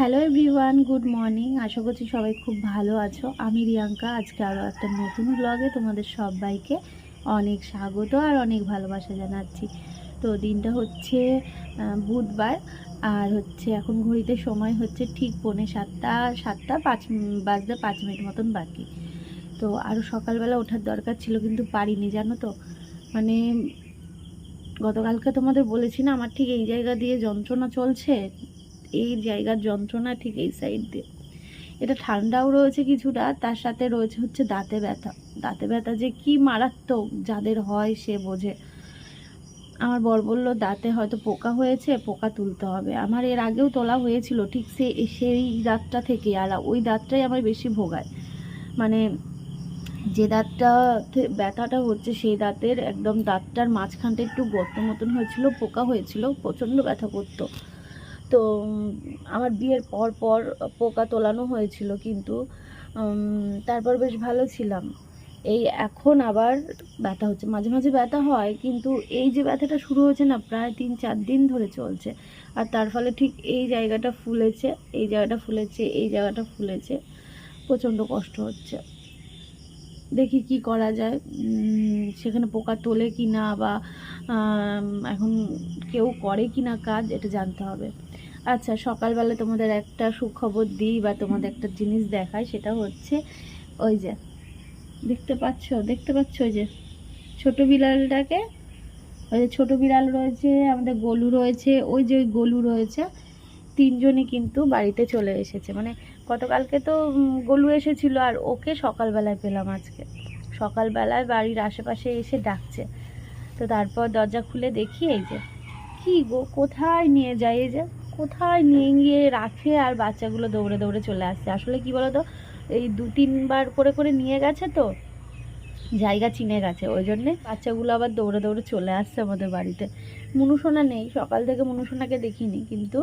Hello everyone good morning আশা করছি সবাই খুব ভালো আছো। আমি রিয়াঙ্কা। আজকে আরও একটা নতুন ব্লগে তোমাদের সবাইকে অনেক স্বাগত আর অনেক ভালোবাসা জানাচ্ছি। তো দিনটা হচ্ছে বুধবার আর হচ্ছে এখন ঘড়িতে সময় হচ্ছে ঠিক পৌনে সাতটা সাতটা পাঁচ বাজতে পাঁচ মিনিট মতন বাকি। তো আরও সকালবেলা ওঠার দরকার ছিল কিন্তু পারিনি, জানো তো? মানে গতকালকে তোমাদের বলেছি না, আমার ঠিক এই জায়গা দিয়ে যন্ত্রণা চলছে। এই জায়গার যন্ত্রণা ঠিক এই সাইড দিয়ে। এটা ঠান্ডাও রয়েছে কিছুটা, তার সাথে রয়েছে হচ্ছে দাঁতে ব্যথা। দাঁতে ব্যথা যে কি মারাত্মক যাদের হয় সে বোঝে। আমার বর বলল, দাঁতে হয়তো পোকা হয়েছে, পোকা তুলতে হবে। আমার এর আগেও তোলা হয়েছিল, ঠিক সে, সেই দাঁতটা থেকে, আর ওই দাঁতটাই আমার বেশি ভোগায়। মানে যে দাঁতটা ব্যথাটা হচ্ছে সেই দাঁতের একদম দাঁতটার মাঝখানটা একটু গর্ত মতন হয়েছিল, পোকা হয়েছিল, প্রচণ্ড ব্যথা করতো। তো আমার বিয়ের পর পর পোকা তোলানো হয়েছিল কিন্তু তারপর বেশ ভালো ছিলাম। এই এখন আবার ব্যথা হচ্ছে। মাঝে মাঝে ব্যথা হয় কিন্তু এই যে ব্যথাটা শুরু হয়েছে না, প্রায় তিন চার দিন ধরে চলছে। আর তার ফলে ঠিক এই জায়গাটা ফুলেছে, এই জায়গাটা ফুলেছে, এই জায়গাটা ফুলেছে। প্রচণ্ড কষ্ট হচ্ছে। দেখি কি করা যায়। সেখানে পোকা তোলে কি না বা এখন কেউ করে কি না কাজ, এটা জানতে হবে। আচ্ছা সকালবেলা তোমাদের একটা সুখবর দিই বা তোমাদের একটা জিনিস দেখাই, সেটা হচ্ছে ওই যে, দেখতে পাচ্ছ দেখতে পাচ্ছ ওই যে, ছোট বিড়ালটাকে ওই যে ছোটো বিড়াল রয়েছে, আমাদের গলু রয়েছে, ওই যে ওই গলু রয়েছে, তিনজনই কিন্তু বাড়িতে চলে এসেছে। মানে গতকালকে তো গলু এসেছিল আর ওকে সকালবেলায় পেলাম আজকে। সকালবেলায় বাড়ির আশেপাশে এসে ডাকছে। তো তারপর দরজা খুলে দেখি এই যে, কি গো, কোথায় নিয়ে যায় এই যে? কোথায় নিয়ে গিয়ে রাখে আর বাচ্চাগুলো দৌড়ে দৌড়ে চলে আসছে আসলে কি বলতো, এই দু তিনবার করে করে নিয়ে গেছে তো, জায়গা চিনে গেছে। ওই জন্যে বাচ্চাগুলো আবার দৌড়ে দৌড়ে চলে আসছে আমাদের বাড়িতে। মনুসোনা নেই, সকাল থেকে মনুসোনাকে দেখিনি, কিন্তু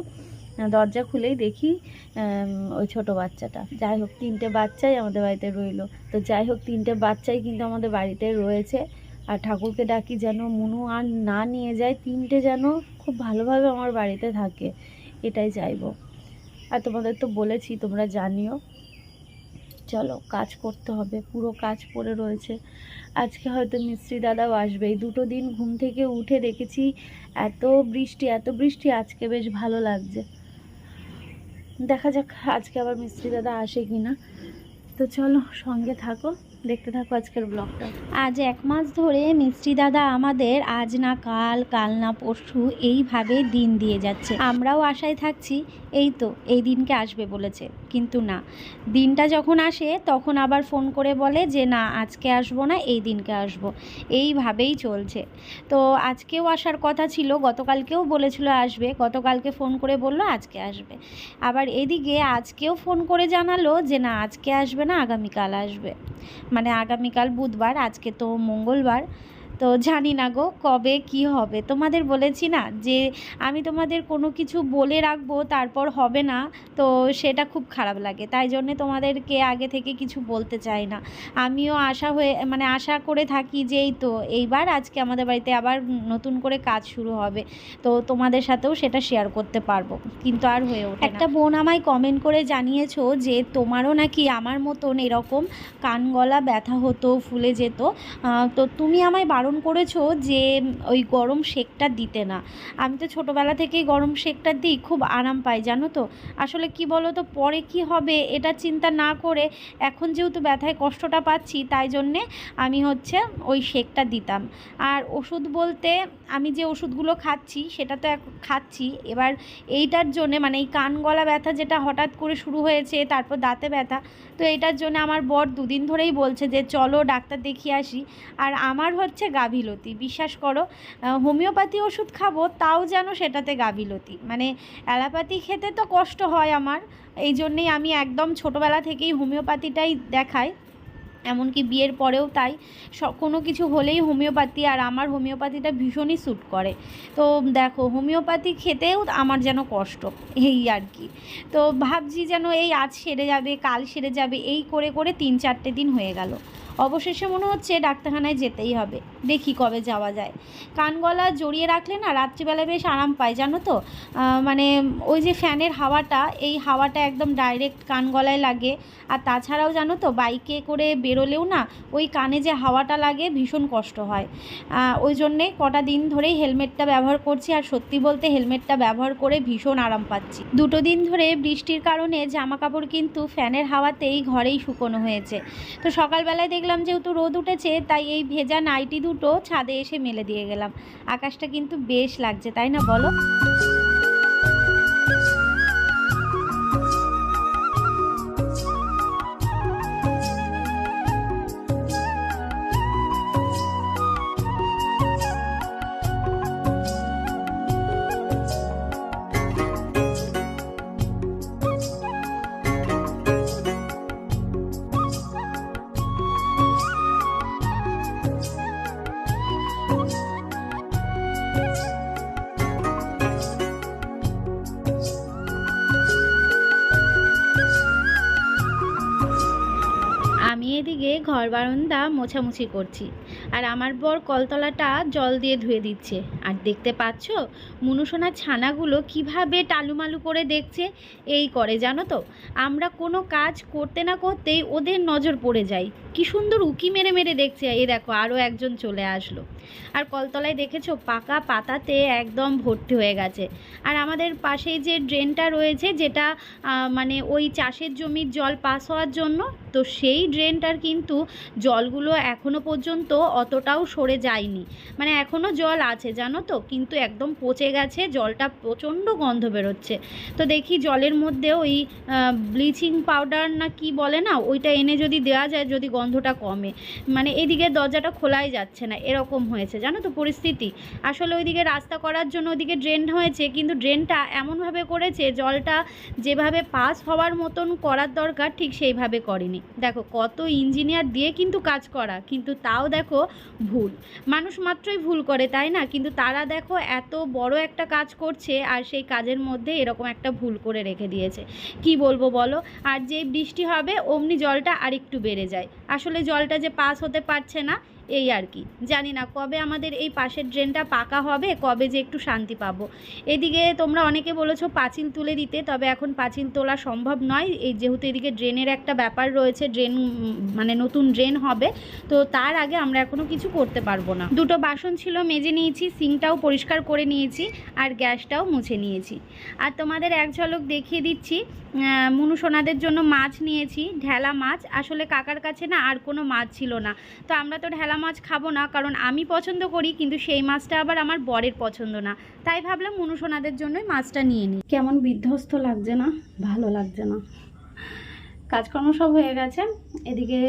দরজা খুলেই দেখি ওই ছোট বাচ্চাটা। যাই হোক, তিনটে বাচ্চাই আমাদের বাড়িতে রইল। তো যাই হোক, তিনটে বাচ্চাই কিন্তু আমাদের বাড়িতে রয়েছে। আর ঠাকুরকে ডাকি যেন মনু আর না নিয়ে যায়, তিনটে যেন খুব ভালোভাবে আমার বাড়িতে থাকে। এটাই চাইব। আর তোমাদের তো বলেছি, তোমরা জানিও। চলো, কাজ করতে হবে, পুরো কাজ পড়ে রয়েছে। আজকে হয়তো মিস্ত্রি দাদাও আসবে। এই দুটো দিন ঘুম থেকে উঠে দেখেছি, এত বৃষ্টি এত বৃষ্টি, আজকে বেশ ভালো লাগছে। দেখা যাক আজকে আবার মিস্ত্রি দাদা আসে কি না তো চলো সঙ্গে থাকো, দেখতে থাকো আজকের ব্লগটা আজ এক মাস ধরে মিস্ত্রি দাদা আমাদের আজ না কাল কাল না পরশু এইভাবে দিন দিয়ে যাচ্ছে। আমরাও আশায় থাকছি, এই তো, এই দিনকে আসবে বলেছে। কিন্তু না। দিনটা যখন আসে, তখন আবার ফোন করে বলে যে, না, আজকে আসব না, এই দিনকে আসব। এইভাবেই চলছে। তো আজকেও আসার কথা ছিল, গতকালকেও বলেছিল আসবে, গতকালকে ফোন করে বলল আজকে আসবে। আবার এদিকে আজকেও ফোন করে জানালো যে, না, আজকে আসবে না, আগামীকাল আসবে। মানে আগামীকাল বুধবার, আজকে তো মঙ্গলবার। তো জানি না গো কবে কি হবে। তোমাদের বলেছি না যে আমি তোমাদের কোনো কিছু বলে রাখব তারপর হবে না, তো সেটা খুব খারাপ লাগে। তাই জন্যে তোমাদেরকে আগে থেকে কিছু বলতে চাই না। আমিও আশা হয়ে মানে আশা করে থাকি যে এই তো, এইবার আজকে আমাদের বাড়িতে আবার নতুন করে কাজ শুরু হবে। তো তোমাদের সাথেও সেটা শেয়ার করতে পারব। কিন্তু আর হয়ে ওঠে একটা বোন আমায় কমেন্ট করে জানিয়েছো যে তোমারও নাকি আমার মতন এরকম কান গলা ব্যথা হতো, ফুলে যেত। তো তুমি আমায় বারণ করেছ যে ওই গরম শেকটা দিতে না। আমি তো ছোটোবেলা থেকেই গরম শেকটা দিই, খুব আরাম পাই, জানো তো? আসলে কি বলো তো পরে কি হবে এটা চিন্তা না করে এখন যেহেতু ব্যথায় কষ্টটা পাচ্ছি, তাই জন্যে আমি হচ্ছে ওই শেকটা দিতাম। আর ওষুধ বলতে আমি যে ওষুধগুলো খাচ্ছি, সেটা তো খাচ্ছি। এবার এইটার জন্যে মানে এই কান গলা ব্যথা যেটা হঠাৎ করে শুরু হয়েছে, তারপর দাঁতে ব্যথা, তো এইটার জন্য আমার বর দুদিন ধরেই বলছে যে, চলো ডাক্তার দেখিয়ে আসি। আর আমার হচ্ছে গাভিলতি। বিশ্বাস করো হোমিওপ্যাথি ওষুধ খাব, তাও যেন সেটাতে গাভিলতি। মানে অ্যালোপ্যাথি খেতে তো কষ্ট হয় আমার, এই জন্যেই আমি একদম ছোটোবেলা থেকেই হোমিওপ্যাথিটাই দেখাই। এমনকি বিয়ের পরেও তাই কোনো কিছু হলেই হোমিওপ্যাথি আর আমার হোমিওপ্যাথিটা ভীষণই স্যুট করে। তো দেখো, হোমিওপ্যাথি খেতেও আমার যেন কষ্ট, এই আর কি। তো ভাবছি যেন এই আজ সেরে যাবে, কাল সেরে যাবে, এই করে করে তিন চারটে দিন হয়ে গেল। অবশেষে মনে হচ্ছে ডাক্তারখানায় যেতেই হবে। দেখি কবে যাওয়া যায়। কান গলা জড়িয়ে রাখলে না রাত্রিবেলা বেশ আরাম পায়, জানো তো? মানে ওই যে ফ্যানের হাওয়াটা, এই হাওয়াটা একদম ডাইরেক্ট কান গলায় লাগে। আর তাছাড়াও জানো তো, বাইকে করে বেরোলেও না ওই কানে যে হাওয়াটা লাগে ভীষণ কষ্ট হয়। ওই জন্যে কটা দিন ধরেই হেলমেটটা ব্যবহার করছি আর সত্যি বলতে হেলমেটটা ব্যবহার করে ভীষণ আরাম পাচ্ছি। দুটো দিন ধরে বৃষ্টির কারণে জামা কাপড় কিন্তু ফ্যানের হাওয়াতেই ঘরেই শুকোনো হয়েছে। তো সকালবেলায় দেখলাম যেহেতু রোদ উঠেছে, তাই এই ভেজা নাইটি দুটো ছাদে এসে মেলে দিয়ে গেলাম। আকাশটা কিন্তু বেশ লাগছে, তাই না বলো? ঘর বারান্দা মোছামুছি করছি। আর আমার বর কলতলাটা জল দিয়ে ধুয়ে দিচ্ছে। আর দেখতে পাচ্ছ, মুনুসোনার ছানাগুলো কীভাবে টালুমালু করে দেখছে? এই করে, জানো তো? আমরা কোনো কাজ করতে না করতেই ওদের নজর পড়ে যায় কি সুন্দর উকি মেরে মেরে দেখছে। এই দেখো, আরও একজন চলে আসলো। আর কলতলায় দেখেছ, পাকা পাতাতে একদম ভর্তি হয়ে গেছে। আর আমাদের পাশেই যে ড্রেনটা রয়েছে, যেটা মানে ওই চাষের জমির জল পাস হওয়ার জন্য তো সেই ড্রেনটার কিন্তু জলগুলো এখনও পর্যন্ত অতটাও সরে যায়নি। মানে এখনও জল আছে, জানো তো? কিন্তু একদম পচে গেছে, জলটা প্রচণ্ড গন্ধ বেরোচ্ছে। তো দেখি জলের মধ্যে ওই ব্লিচিং পাউডার না কি বলে না, ওইটা এনে যদি দেওয়া যায়, যদি গন্ধটা কমে। মানে এদিকে দরজাটা খোলাই যাচ্ছে না, এরকম হয়েছে, জানো তো পরিস্থিতি? আসলে ওইদিকে রাস্তা করার জন্য ওইদিকে ড্রেন হয়েছে, কিন্তু ড্রেনটা এমনভাবে করেছে, জলটা যেভাবে পাস হওয়ার মতন করার দরকার, ঠিক সেইভাবে করেনি। দেখো, কত ইঞ্জিনিয়ার দিয়ে কিন্তু কাজ করা, কিন্তু তাও দেখো ভুল। মানুষ মাত্রই ভুল করে, তাই না? কিন্তু তারা দেখো এত বড় একটা কাজ করছে আর সেই কাজের মধ্যে এরকম একটা ভুল করে রেখে দিয়েছে। কি বলব বলো? আর যেই বৃষ্টি হবে, অমনি জলটা আরেকটু বেড়ে যায়। আসলে জলটা যে পাস হতে পারছে না এই আর কি। জানি না কবে আমাদের এই পাশের ড্রেনটা পাকা হবে কবে যে একটু শান্তি পাবো। এদিকে তোমরা অনেকে বলেছ পাঁচিল তুলে দিতে তবে এখন পাঁচিল তোলা সম্ভব নয়। এই যেহেতু এদিকে ড্রেনের একটা ব্যাপার রয়েছে ড্রেন মানে নতুন ড্রেন হবে তো তার আগে আমরা এখনও কিছু করতে পারব না। দুটো বাসন ছিল মেজে নিয়েছি সিঙ্কটাও পরিষ্কার করে নিয়েছি আর গ্যাসটাও মুছে নিয়েছি। আর তোমাদের এক ঝলক দেখিয়ে দিচ্ছি আহ, মুনু সোনাদের জন্য মাছ নিয়েছি ঢেলা মাছ। আসলে কাকার কাছে না আর কোনো মাছ ছিল না। তো আমরা তো ঢেলা মাছ খাব না, কারণ আমি পছন্দ করি, কিন্তু সেই মাছটা আবার আমার বরের পছন্দ না। তাই ভাবলাম মনুসোনাদের জন্যই মাছটা নিয়ে নিই। কেমন বিধ্বস্ত লাগছে না? ভালো লাগছে না। কাজকর্ম সব হয়ে গেছে। এদিকে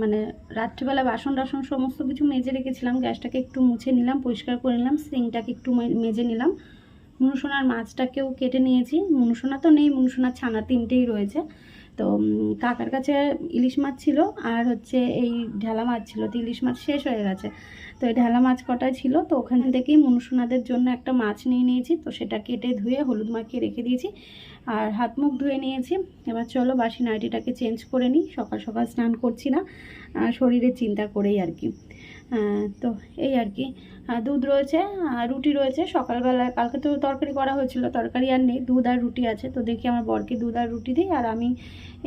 মানে রাত্রিবেলা বাসন টাসন সমস্ত কিছু মেজে রেখেছিলাম। গ্যাসটাকে একটু মুছে নিলাম, পরিষ্কার করে নিলাম, সিংটাকে একটু মেজে নিলাম। মুনুসোনার মাছটাকেও কেটে নিয়েছি। মুনুসোনা তো নেই, মুনুসোনার ছানা তিনটেই রয়েছে। তো কাকার কাছে ইলিশ মাছ ছিল আর হচ্ছে এই ঢেলা মাছ ছিল তো ইলিশ মাছ শেষ হয়ে গেছে। তো এই ঢেলা মাছ কটা ছিল? তো ওখান থেকেই মনুসোনাদের জন্য একটা মাছ নিয়ে নিয়েছি তো সেটা কেটে ধুয়ে হলুদ মাখিয়ে রেখে দিয়েছি আর হাত মুখ ধুয়ে নিয়েছি। এবার চলো বাসি নাইটিটাকে চেঞ্জ করে নিই সকাল সকাল স্নান করছি না আহ, শরীরের চিন্তা করেই আর কি। তো এই আর কি। দুধ রয়েছে, আর রুটি রয়েছে। সকালবেলা, কালকে তো তরকারি করা হয়েছিল, তরকারি আর নেই, দুধ আর রুটি আছে। তো দেখি আমার বরকে দুধ আর রুটি দিই, আর আমি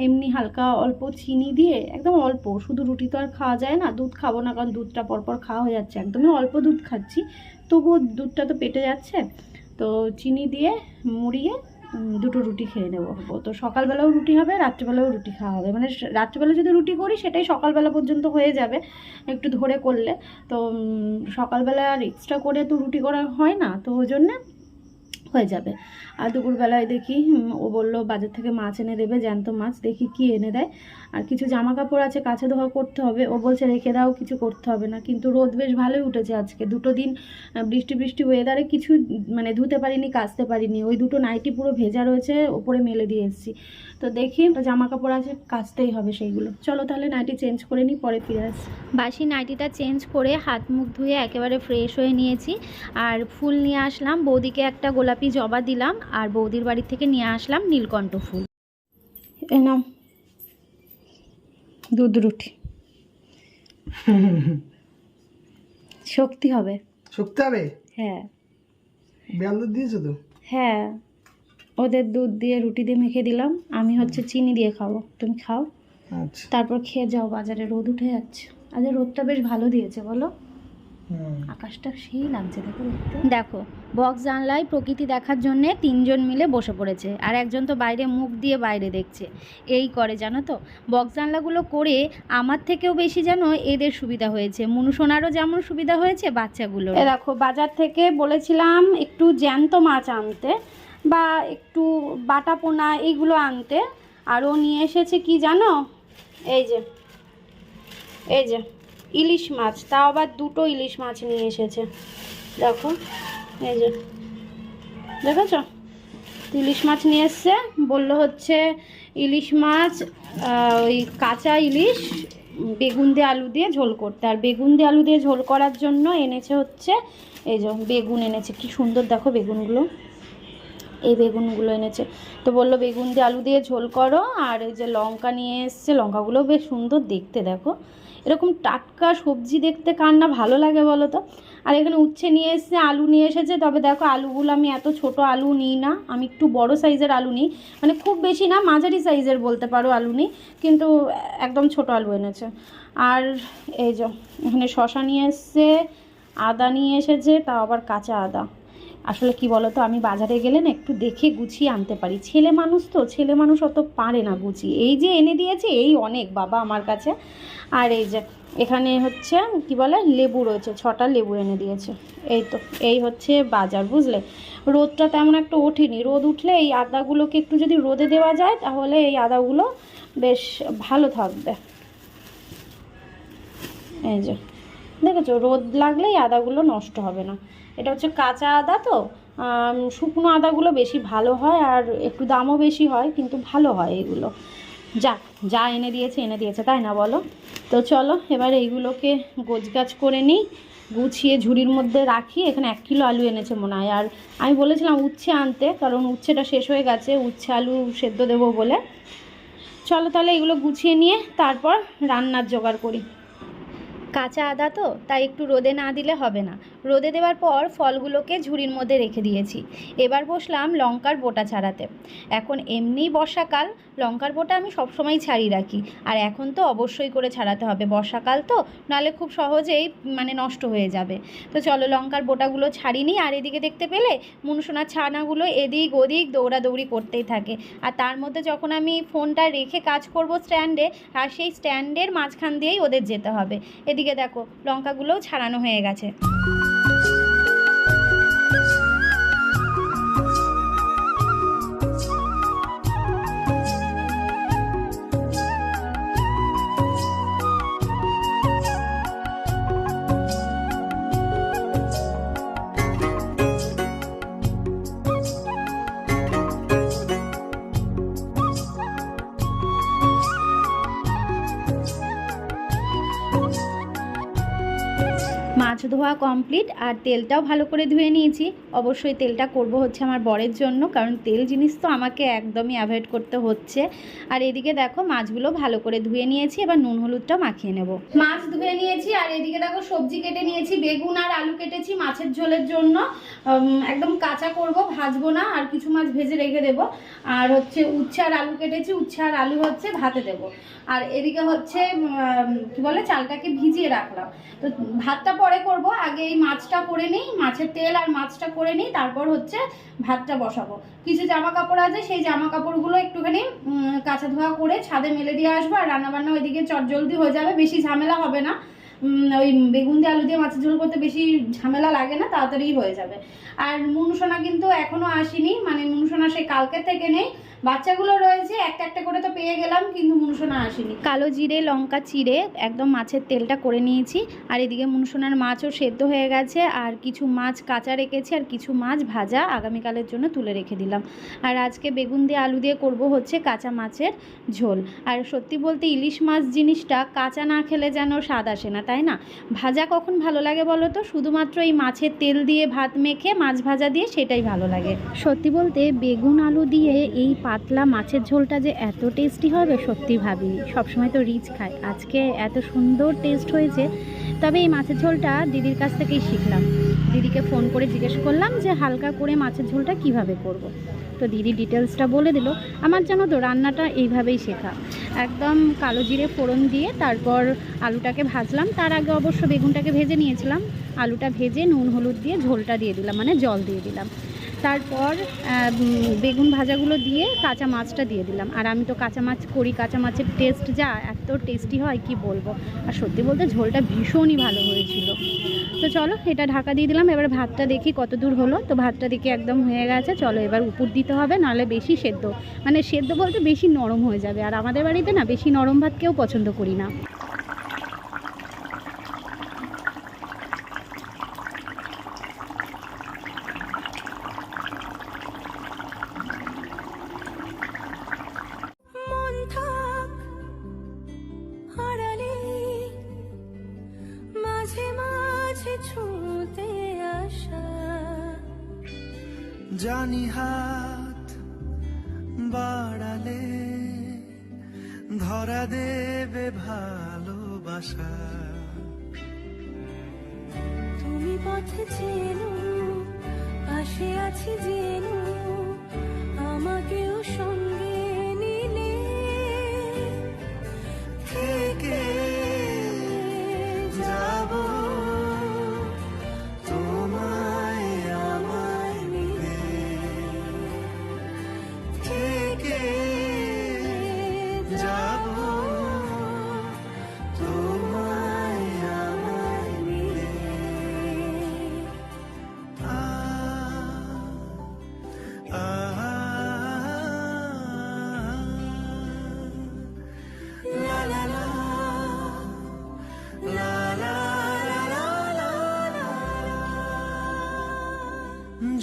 এমনি হালকা অল্প চিনি দিয়ে, একদম অল্প, শুধু রুটি তো আর খাওয়া যায় না, দুধ খাব না, কারণ দুধটা পরপর খাওয়া হয়ে যাচ্ছে, একদমই অল্প দুধ খাচ্ছি। তবুও দুধটা তো পেটে যাচ্ছে। তো চিনি দিয়ে মুড়িয়ে দুটো রুটি খেয়ে নেব। তো সকালবেলাও রুটি হবে, রাত্রিবেলাও রুটি খাওয়া হবে। মানে রাত্রিবেলা যদি রুটি করি, সেটাই সকালবেলা পর্যন্ত হয়ে যাবে একটু ধরে করলে। তো সকালবেলা আর এক্সট্রা করে তো রুটি করা হয় না, তো ওই জন্যে হয়ে যাবে। আর দুপুরবেলায় দেখি ও বলল, বাজার থেকে মাছ এনে দেবে, জ্যান্ত মাছ, দেখি কি এনে দেয়। আর কিছু জামা কাপড় আছে, কাছে ধোয়া করতে হবে। ও বলছে, রেখে দাও, কিছু করতে হবে না। কিন্তু রোদ বেশ ভালোই উঠেছে আজকে। দুটো দিন বৃষ্টি বৃষ্টি ওয়েদারে কিছু মানে ধুতে পারিনি, কাচতে পারিনি। ওই দুটো নাইটি পুরো ভেজা রয়েছে, ওপরে মেলে দিয়ে এসেছি। তো দেখি জামা কাপড় আছে, কাচতেই হবে সেইগুলো। চলো তাহলে নাইটি চেঞ্জ করে নিই পরে ফিরে আসি। বাসি নাইটিটা চেঞ্জ করে হাত মুখ ধুয়ে একেবারে ফ্রেশ হয়ে নিয়েছি। আর ফুল নিয়ে আসলাম। বৌদিকে একটা গোলাপি জবা দিলাম আর বৌদির বাড়ি থেকে নিয়ে আসলাম নীলকণ্ঠ ফুল। এ নাও। দুধ রুটি। শক্তি হবে। শক্তি হবে? হ্যাঁ। বেল দুধ দিয়েছ তো? হ্যাঁ। ওদের দুধ দিয়ে রুটি দিয়ে মেখে দিলাম। আমি হচ্ছে চিনি দিয়ে খাব। তুমি খাও। আচ্ছা। তারপর খেয়ে যাও। বাজারে রোদ উঠে যাচ্ছে। আজ রোদটা বেশ ভালো দিয়েছে বলো? আকাশটা সেই লাগছে দেখো দেখো বক্স জানলায় প্রকৃতি দেখার জন্যে তিনজন মিলে বসে পড়েছে আর একজন তো বাইরে মুখ দিয়ে বাইরে দেখছে। এই করে জানো তো বক্স জানলাগুলো করে আমার থেকেও বেশি যেন এদের সুবিধা হয়েছে। মনুসোনারও যেমন সুবিধা হয়েছে বাচ্চাগুলো এ দেখো বাজার থেকে বলেছিলাম একটু জ্যান্ত মাছ আনতে বা একটু বাটা পোনা এইগুলো আনতে আর ও নিয়ে এসেছে কি জানো? এই যে এই যে। ইলিশ মাছ, তাও আবার দুটো ইলিশ মাছ নিয়ে এসেছে। দেখো, এই যে, দেখেছ? ইলিশ মাছ নিয়ে এসছে, বলল হচ্ছে ইলিশ মাছ ওই কাঁচা ইলিশ, বেগুন দিয়ে আলু দিয়ে ঝোল করতে। আর বেগুন দিয়ে আলু দিয়ে ঝোল করার জন্য এনেছে হচ্ছে, এই যে বেগুন এনেছে। কি সুন্দর, দেখো বেগুনগুলো। এই বেগুনগুলো এনেছে। তো বলল, বেগুন দিয়ে আলু দিয়ে ঝোল করো। আর এই যে লঙ্কা নিয়ে এসছে লঙ্কাগুলো বেশ সুন্দর দেখতে, দেখো। এরকম টাটকা সবজি দেখতে কার না ভালো লাগে বলো তো? আর এখানে উচ্ছে নিয়ে এসছে, আলু নিয়ে এসেছে। তবে দেখো, আলুগুলো আমি এত ছোট আলু নিই না। আমি একটু বড় সাইজের আলু নিই। মানে খুব বেশি না, মাঝারি সাইজের বলতে পারো আলু নিই। কিন্তু একদম ছোট আলু এনেছে। আর এই যে, এখানে শশা নিয়ে এসছে, আদা নিয়ে এসেছে, তাও আবার কাঁচা আদা। আসলে কি বলো তো আমি বাজারে গেলে না একটু দেখে গুছিয়ে আনতে পারি। ছেলে মানুষ তো, ছেলে মানুষ অত পারে না গুছিয়ে এই যে এনে দিয়েছে, এই অনেক বাবা আমার কাছে। আর এই যে এখানে হচ্ছে, কি বলে, লেবু রয়েছে, ছটা লেবু এনে দিয়েছে। এই তো, এই হচ্ছে বাজার, বুঝলে? রোদটা তেমন একটা ওঠেনি। রোদ উঠলে এই আদাগুলোকে একটু যদি রোদে দেওয়া যায়, তাহলে এই আদাগুলো বেশ ভালো থাকবে। এই যে, দেখেছ? রোদ লাগলেই আদাগুলো নষ্ট হবে না। এটা হচ্ছে কাঁচা আদা তো শুকনো আদাগুলো বেশি ভালো হয় আর একটু দামও বেশি হয়, কিন্তু ভালো হয় এগুলো। যা যা এনে দিয়েছে এনে দিয়েছে, তাই না বলো? তো চলো, এবার এইগুলোকে গোছগাছ করে নিই, গুছিয়ে ঝুড়ির মধ্যে রাখি, এখানে এক কিলো আলু এনেছে মনে হয়। আর আমি বলেছিলাম উচ্ছে আনতে, কারণ উচ্ছেটা শেষ হয়ে গেছে, উচ্ছে আলু সেদ্ধ দেবো বলে। চলো তাহলে এগুলো গুছিয়ে নিয়ে তারপর রান্নার জোগাড় করি। কাঁচা আদা তো, তাই একটু রোদে না দিলে হবে না। রোদে দেওয়ার পর ফলগুলোকে ঝুড়ির মধ্যে রেখে দিয়েছি। এবার বসলাম লঙ্কার বোটা ছাড়াতে। এখন এমনি বর্ষাকাল, লঙ্কার বোটা আমি সবসময় ছাড়িয়ে রাখি। আর এখন তো অবশ্যই করে ছাড়াতে হবে। বর্ষাকাল তো নাহলে খুব সহজেই মানে নষ্ট হয়ে যাবে। তো চলো লঙ্কার বোটাগুলো ছাড়িনি আর এদিকে দেখতে পেলে মুনসোনার ছানাগুলো এদিক ওদিক দৌড়াদৌড়ি করতেই থাকে। আর তার মধ্যে যখন আমি ফোনটা রেখে কাজ করব স্ট্যান্ডে, আর সেই স্ট্যান্ডের মাঝখান দিয়েই ওদের যেতে হবে। এদিকে দেখো, লঙ্কাগুলোও ছাড়ানো হয়ে গেছে। ধোয়া কমপ্লিট আর তেলটাও ভালো করে ধুয়ে নিয়েছি। অবশ্যই তেলটা করব হচ্ছে আমার বরের জন্য, কারণ তেল জিনিস তো আমাকে একদমই অ্যাভয়েড করতে হচ্ছে। আর এদিকে দেখো মাছগুলো ভালো করে ধুয়ে নিয়েছি, এবার নুন হলুদটা মাখিয়ে নেব। মাছ ধুয়ে নিয়েছি, আর এদিকে দেখো সবজি কেটে নিয়েছি, বেগুন আর আলু কেটেছি মাছের ঝোলের জন্য। একদম কাঁচা করব, ভাজবো না, আর কিছু মাছ ভেজে রেখে দেবো। আর হচ্ছে উচ্ছে আর আলু কেটেছি, উচ্ছে আর আলু হচ্ছে ভাতে দেবো। আর এদিকে হচ্ছে কি বলে, চালটাকে ভিজিয়ে রাখলাম। তো ভাতটা পরে করব আগে এই মাছটা করে নিই, মাছের তেল আর মাছটা করে নিই, তারপর হচ্ছে ভাতটা বসাবো। কিছু জামা কাপড় আছে, সেই জামা কাপড়গুলো একটুখানি কাঁচা ধোয়া করে ছাদে মেলে দিয়ে আসব, আর রান্নাবান্না ওইদিকে চটজলদি হয়ে যাবে, বেশি ঝামেলা হবে না। ওই বেগুন দিয়ে আলু দিয়ে মাছের ঝোল করতে বেশি ঝামেলা লাগে না তাড়াতাড়ি হয়ে যাবে। আর মুনুসোনা কিন্তু এখনও আসেনি মানে মুনুসোনা সেই কালকে থেকে নেই বাচ্চাগুলো রয়েছে, একটা একটা করে তো পেয়ে গেলাম, কিন্তু মুনুসোনা আসেনি। কালো জিরে, লঙ্কা চিড়ে, একদম মাছের তেলটা করে নিয়েছি। আর এদিকে মুনসোনার মাছও সেদ্ধ হয়ে গেছে, আর কিছু মাছ কাঁচা রেখেছি, আর কিছু মাছ ভাজা আগামীকালের জন্য তুলে রেখে দিলাম। আর আজকে বেগুন দিয়ে আলু দিয়ে করব হচ্ছে কাঁচা মাছের ঝোল। আর সত্যি বলতে ইলিশ মাছ জিনিসটা কাঁচা না খেলে যেন স্বাদ আসে না, তাই না? ভাজা কখন ভালো লাগে বলো তো? শুধুমাত্র এই মাছের তেল দিয়ে ভাত মেখে, মাছ ভাজা দিয়ে সেটাই ভালো লাগে। সত্যি বলতে বেগুন আলু দিয়ে এই পাতলা মাছের ঝোলটা যে এত টেস্টি হবে সত্যি ভাবিনি। সবসময় তো রিচ খাই আজকে এত সুন্দর টেস্ট হয়েছে, তবে এই মাছের ঝোলটা দিদির কাছ থেকেই শিখলাম। দিদিকে ফোন করে জিজ্ঞেস করলাম যে হালকা করে মাছের ঝোলটা কীভাবে করব। তো দিদি ডিটেলসটা বলে দিল, আমার জানো তো, রান্নাটা এইভাবেই শেখা। একদম কালো জিরে ফোড়ন দিয়ে তারপর আলুটাকে ভাজলাম। তার আগে অবশ্য বেগুনটাকে ভেজে নিয়েছিলাম। আলুটা ভেজে নুন, হলুদ দিয়ে ঝোলটা দিয়ে দিলাম মানে জল দিয়ে দিলাম। তারপর বেগুন ভাজাগুলো দিয়ে কাঁচা মাছটা দিয়ে দিলাম। আর আমি তো কাঁচা মাছ করি, কাঁচা মাছের টেস্ট যা, এত টেস্টি হয়, কি বলব? আর সত্যি বলতে ঝোলটা ভীষণই ভালো হয়েছিল। তো চলো, এটা ঢাকা দিয়ে দিলাম। এবার ভাতটা দেখি কত দূর হলো। তো ভাতটা দেখি একদম হয়ে গেছে। চলো, এবার উপর দিতে হবে, নাহলে বেশি সেদ্ধ। মানে সেদ্ধ বলতে বেশি নরম হয়ে যাবে। আর আমাদের বাড়িতে না, বেশি নরম ভাত কেউ পছন্দ করি না। জানি হাত বাড়ালে ধরা দেবে ভালোবাসা।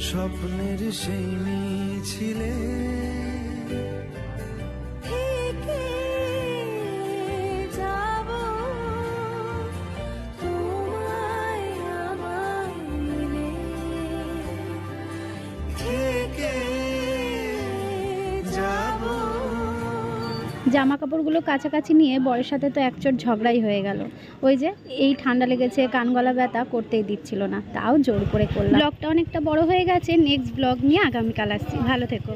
স্বপ্নের সেই মিছিলে জামা কাপড়গুলো কাছাকাছি নিয়ে বরের সাথে তো একচোট ঝগড়াই হয়ে গেল। ওই যে, এই ঠান্ডা লেগেছে কান গলা ব্যথা করতেই দিচ্ছিল না। তাও জোর করে করলাম। ব্লগটা অনেকটা বড় হয়ে গেছে। নেক্সট ব্লগ নিয়ে আগামীকাল আসছি। ভালো থেকো।